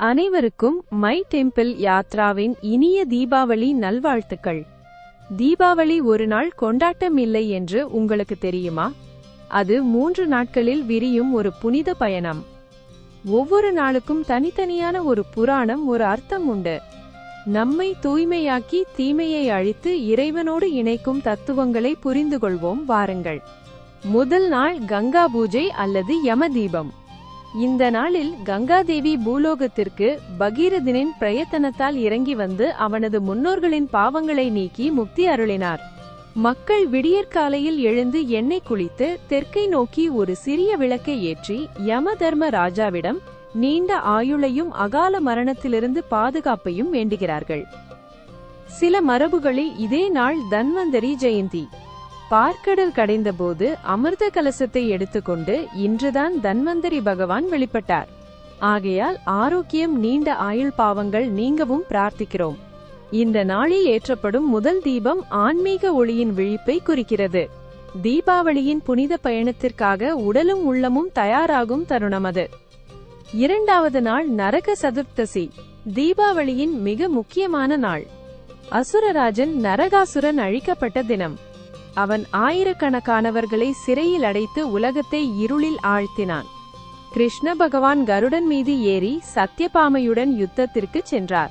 அனைவருக்கும் my temple யாத்ராவின் இனிய தீபாவளி நல்வாழ்த்துக்கள். தீபாவளி ஒரு நாள் கொண்டாட்டம் இல்லை என்று உங்களுக்கு தெரியுமா? அது மூன்று நாட்களில் விரியும் ஒரு புனித பயணம். ஒவ்வொரு நாளுக்கும் தனித்தனியான ஒரு புராணம் ஒரு அர்த்தம் உண்டு. நம்மை தூய்மையாக்கி தீமையை அழித்து இறைவனோடு இணைக்கும் தத்துவங்களை புரிந்து கொள்வோம் வாருங்கள். முதல் நாள் கங்கா பூஜை அல்லது யம தீபம் இந்த நாளில் கங்காதேவி பூலோகத்திற்கு பகீரதனின் பிரயத்தனத்தால் இறங்கி வந்து அவனது முன்னோர்களின் பாவங்களை நீக்கி முக்தி அருளினார். மக்கள் விடியற்காலையில் எழுந்து எண்ணெய் குளித்து தெற்கை நோக்கி ஒரு சிறிய விளக்கை ஏற்றி யம தர்ம ராஜாவிடம் நீண்ட ஆயுளையும் அகால மரணத்திலிருந்து பாதுகாப்பையும் வேண்டுகிறார்கள். சில மரபுகளில் இதே நாள் தன்வந்தரி ஜெயந்தி. பார்க்கடல் கடைந்தபோது அமிர்த கலசத்தை எடுத்துக்கொண்டு இன்றுதான் தன்வந்தரி பகவான் வெளிப்பட்டார். ஆகையால் ஆரோக்கியம் நீண்ட ஆயுள் பாவங்கள் நீங்கவும் பிரார்த்திக்கிறோம். இந்த நாளில் ஏற்றப்படும் முதல் தீபம் ஆன்மீக ஒளியின் விழிப்பை குறிக்கிறது. தீபாவளியின் புனித பயணத்திற்காக உடலும் உள்ளமும் தயாராகும் தருணம் அது. இரண்டாவது நாள் நரக சதுர்த்தசி. தீபாவளியின் மிக முக்கியமான நாள். அசுரராஜன் நரகாசுரன் அழிக்கப்பட்ட தினம். அவன் ஆயிரக்கணக்கானவர்களை சிறையில் அடைத்து உலகத்தை இருளில் ஆழ்த்தினான். கிருஷ்ண பகவான் கருடன் மீது ஏறி சத்யபாமையுடன் யுத்தத்திற்கு சென்றார்.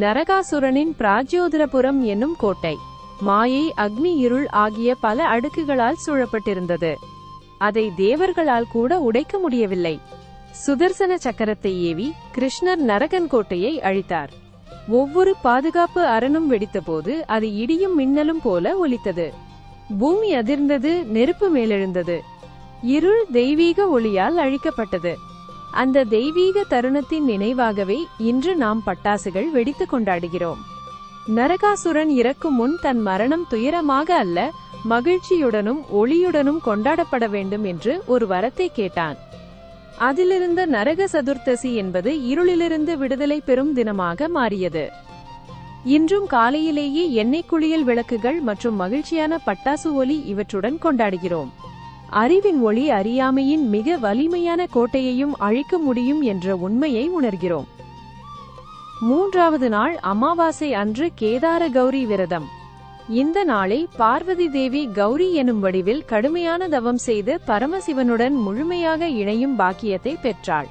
நரகாசுரனின் பிராஜ்யோதரபுரம் என்னும் கோட்டை மாயை அக்னி இருள் ஆகிய பல அடுக்குகளால் சூழப்பட்டிருந்தது. அதை தேவர்களால் கூட உடைக்க முடியவில்லை. சுதர்சன சக்கரத்தை ஏவி கிருஷ்ணர் நரகன் கோட்டையை அழித்தார். ஒவ்வொரு பாதுகாப்பு அரணும் வெடித்தபோது அது இடியும் மின்னலும் போல ஒலித்தது. பூமி அதிர்ந்தது நெருப்பு மேலெழுந்தது. இருள் தெய்வீக ஒளியால் அழிக்கப்பட்டது. அந்த தெய்வீக தருணத்தின் நினைவாகவே இன்று நாம் பட்டாசுகள் வெடித்து கொண்டாடுகிறோம். நரகாசுரன் இறக்கும் முன் தன் மரணம் துயரமாக அல்ல மகிழ்ச்சியுடனும் ஒளியுடனும் கொண்டாடப்பட வேண்டும் என்று ஒரு வரத்தை கேட்டான். அதிலிருந்த நரக சதுர்த்தசி என்பது இருளிலிருந்து விடுதலை பெறும் தினமாக மாறியது. இன்றும் காலையிலேயே எண்ணெய் குளியல் விளக்குகள் மற்றும் மகிழ்ச்சியான பட்டாசு ஒலி இவற்றுடன் கொண்டாடுகிறோம். அறிவின் ஒளி அறியாமையின் மிக வலிமையான கோட்டையையும் அழிக்க முடியும் என்ற உண்மையை உணர்கிறோம். மூன்றாவது நாள் அமாவாசை அன்று கேதார கௌரி விரதம். இந்த நாளை பார்வதி தேவி கௌரி எனும் வடிவில் கடுமையான தவம் செய்து பரமசிவனுடன் முழுமையாக இணையும் பாக்கியத்தை பெற்றாள்.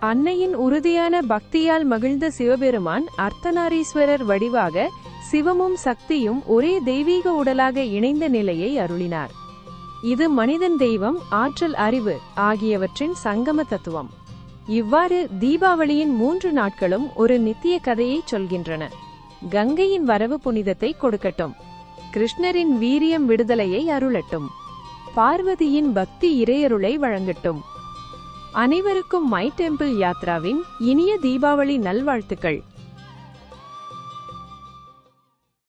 அன்னையின் உறுதியான பக்தியால் மகிழ்ந்த சிவபெருமான் அர்த்தநாரீஸ்வரர் வடிவாக சிவமும் சக்தியும் ஒரே தெய்வீக உடலாக இணைந்த நிலையை அருளினார். இது மனிதன் தெய்வம் ஆற்றல் அறிவு ஆகியவற்றின் சங்கம தத்துவம். இவ்வாறு தீபாவளியின் மூன்று நாட்களும் ஒரு நித்திய கதையை சொல்கின்றன. கங்கையின் வரவு புனிதத்தை கொடுக்கட்டும். கிருஷ்ணரின் வீரியம் விடுதலையை அருளட்டும். பார்வதியின் பக்தி இறையருளை வழங்கட்டும். அனைவருக்கும் மை டெம்பிள் யாத்ராவின் இனிய தீபாவளி நல்வாழ்த்துக்கள்.